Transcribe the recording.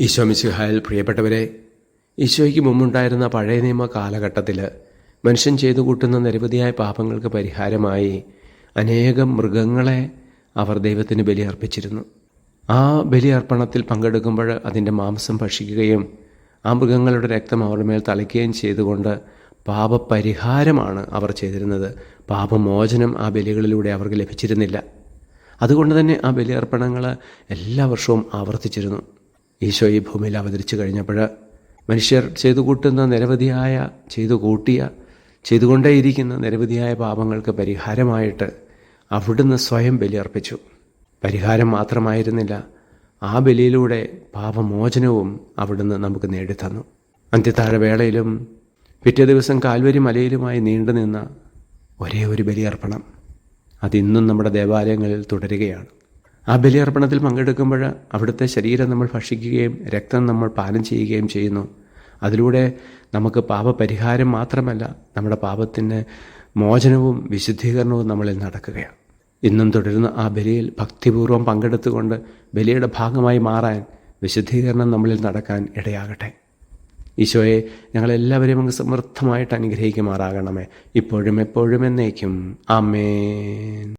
ഈശോമിശിഹായിൽ പ്രിയപ്പെട്ടവരെ ഈശോയ്ക്ക് മുമ്പുണ്ടായിരുന്ന പഴയ നിയമ കാലഘട്ടത്തിൽ മനുഷ്യൻ ചെയ്തു കൂട്ടുന്ന നിരവധിയായ പാപങ്ങൾക്ക് പരിഹാരമായി അനേകം മൃഗങ്ങളെ അവർ ദൈവത്തിന് ബലിയർപ്പിച്ചിരുന്നു. ആ ബലിയർപ്പണത്തിൽ പങ്കെടുക്കുമ്പോൾ അതിന്റെ മാംസം ഭക്ഷിക്കുകയും ആ മൃഗങ്ങളുടെ രക്തം അവരുടെ മേൽ തളിക്കുകയും ചെയ്തുകൊണ്ട് പാപപരിഹാരമാണ് അവർ ചെയ്തിരുന്നത്. പാപമോചനം ആ ബലികളിലൂടെ അവർക്ക് ലഭിച്ചിരുന്നില്ല. അതുകൊണ്ട് തന്നെ ആ ബലിയർപ്പണങ്ങൾ എല്ലാ വർഷവും ആവർത്തിച്ചിരുന്നു. ഈശോ ഈ ഭൂമിയിൽ അവതരിച്ചു കഴിഞ്ഞപ്പോൾ മനുഷ്യർ ചെയ്തു കൂട്ടുന്ന നിരവധിയായ ചെയ്തു കൂട്ടിയ ചെയ്തുകൊണ്ടേയിരിക്കുന്ന നിരവധിയായ പാപങ്ങൾക്ക് പരിഹാരമായിട്ട് അവിടുന്ന് സ്വയം ബലിയർപ്പിച്ചു. പരിഹാരം മാത്രമായിരുന്നില്ല ആ ബലിയിലൂടെ പാപമോചനവും അവിടുന്ന് നമുക്ക് നേടിത്തന്നു. അന്ത്യത്താഴ വേളയിലും പിറ്റേ ദിവസം കാൽവരി മലയിലുമായി നീണ്ടുനിന്ന ഒരേ ഒരു ബലിയർപ്പണം അതിന്നും നമ്മുടെ ദേവാലയങ്ങളിൽ തുടരുകയാണ്. ആ ബലിയർപ്പണത്തിൽ പങ്കെടുക്കുമ്പോൾ അവിടുത്തെ ശരീരം നമ്മൾ ഭക്ഷിക്കുകയും രക്തം നമ്മൾ പാനം ചെയ്യുകയും ചെയ്യുന്നു. അതിലൂടെ നമുക്ക് പാപപരിഹാരം മാത്രമല്ല നമ്മുടെ പാപത്തിന് മോചനവും വിശുദ്ധീകരണവും നമ്മളിൽ നടക്കുകയാണ്. ഇന്നും തുടരുന്ന ആ ബലിയിൽ ഭക്തിപൂർവം പങ്കെടുത്തുകൊണ്ട് ബലിയുടെ ഭാഗമായി മാറാൻ വിശുദ്ധീകരണം നമ്മളിൽ നടക്കാൻ ഇടയാകട്ടെ. ഈശോയെ ഞങ്ങളെല്ലാവരെയും അങ്ങ് സമൃദ്ധമായിട്ട് അനുഗ്രഹിക്കുമാറാകണമേ. ഇപ്പോഴും എപ്പോഴും എന്നേക്കും. ആമേൻ.